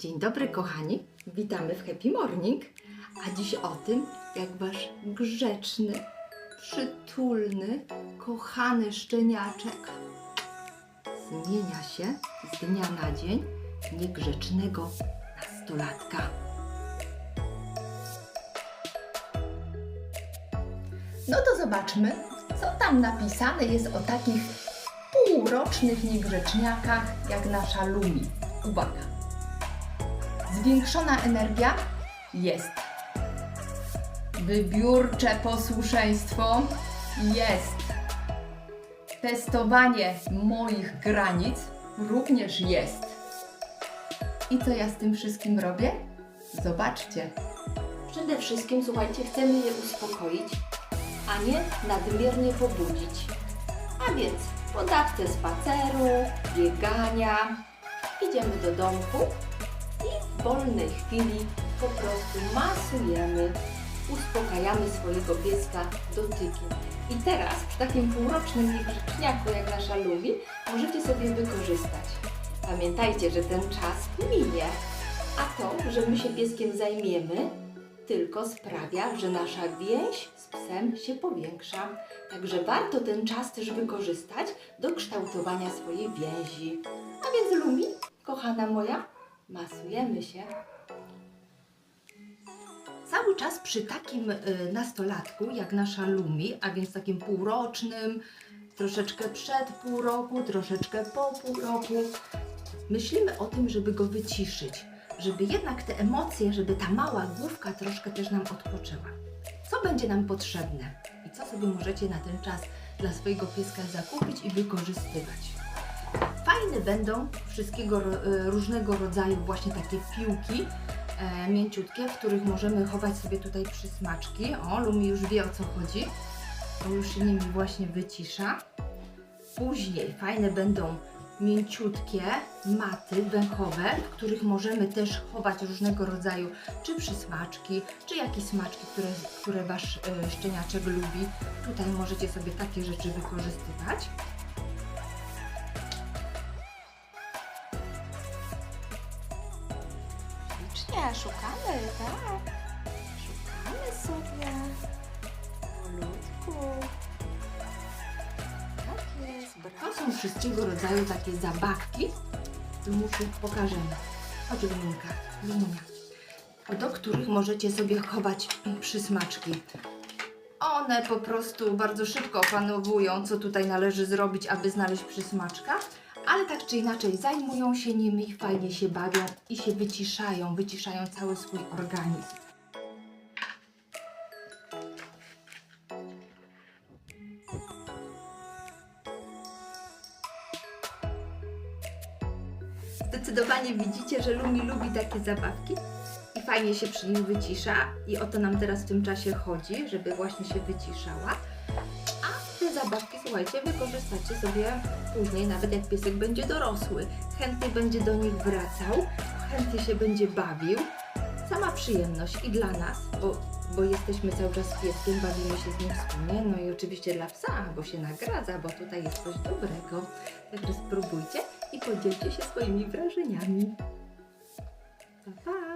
Dzień dobry, kochani. Witamy w Happy Morning. A dziś o tym, jak wasz grzeczny, przytulny, kochany szczeniaczek zmienia się z dnia na dzień niegrzecznego nastolatka. No to zobaczmy, co tam napisane jest o takich półrocznych niegrzeczniakach jak nasza Lumi. Uwaga! Zwiększona energia jest. Wybiórcze posłuszeństwo jest. Testowanie moich granic również jest. I co ja z tym wszystkim robię? Zobaczcie. Przede wszystkim, słuchajcie, chcemy je uspokoić, a nie nadmiernie pobudzić. A więc po dawce spaceru, biegania, idziemy do domku i w wolnej chwili po prostu masujemy, uspokajamy swojego pieska dotykiem. I teraz przy takim półrocznym niegrzeczniaku jak nasza Lumi możecie sobie wykorzystać. Pamiętajcie, że ten czas minie, a to, że my się pieskiem zajmiemy, tylko sprawia, że nasza więź z psem się powiększa. Także warto ten czas też wykorzystać do kształtowania swojej więzi. A więc Lumi, kochana moja, masujemy się. Cały czas przy takim y, nastolatku jak nasza Lumi, a więc takim półrocznym, troszeczkę przed pół roku, troszeczkę po pół roku, myślimy o tym, żeby go wyciszyć, żeby jednak te emocje, żeby ta mała główka troszkę też nam odpoczęła. Co będzie nam potrzebne i co sobie możecie na ten czas dla swojego pieska zakupić i wykorzystywać? Fajne będą wszystkiego y, różnego rodzaju właśnie takie piłki, e, mięciutkie, w których możemy chować sobie tutaj przysmaczki. O, Lumi już wie o co chodzi, bo już się nimi właśnie wycisza. Później fajne będą mięciutkie maty węchowe, w których możemy też chować różnego rodzaju czy przysmaczki, czy jakieś smaczki, które, które Wasz e, szczeniaczek lubi. Tutaj możecie sobie takie rzeczy wykorzystywać. Licznie szukamy, tak? Szukamy sobie. Powolutku. Tak jest, To są wszystkiego rodzaju takie zabawki. Lumusiu, pokażemy. Chodź Lumunka, Lumunia. Do których możecie sobie chować przysmaczki. One po prostu bardzo szybko opanowują, co tutaj należy zrobić, aby znaleźć przysmaczka, ale tak czy inaczej zajmują się nimi, fajnie się bawią i się wyciszają, wyciszają cały swój organizm. Zdecydowanie widzicie, że Lumi lubi takie zabawki i fajnie się przy nich wycisza i o to nam teraz w tym czasie chodzi, żeby właśnie się wyciszała. Zabawki, słuchajcie, wykorzystacie sobie później, nawet jak piesek będzie dorosły. Chętnie będzie do nich wracał, chętnie się będzie bawił. Sama przyjemność i dla nas, bo, bo jesteśmy cały czas z pieskiem, bawimy się z nim wspólnie, no i oczywiście dla psa, bo się nagradza, bo tutaj jest coś dobrego. Także spróbujcie i podzielcie się swoimi wrażeniami. Pa, pa!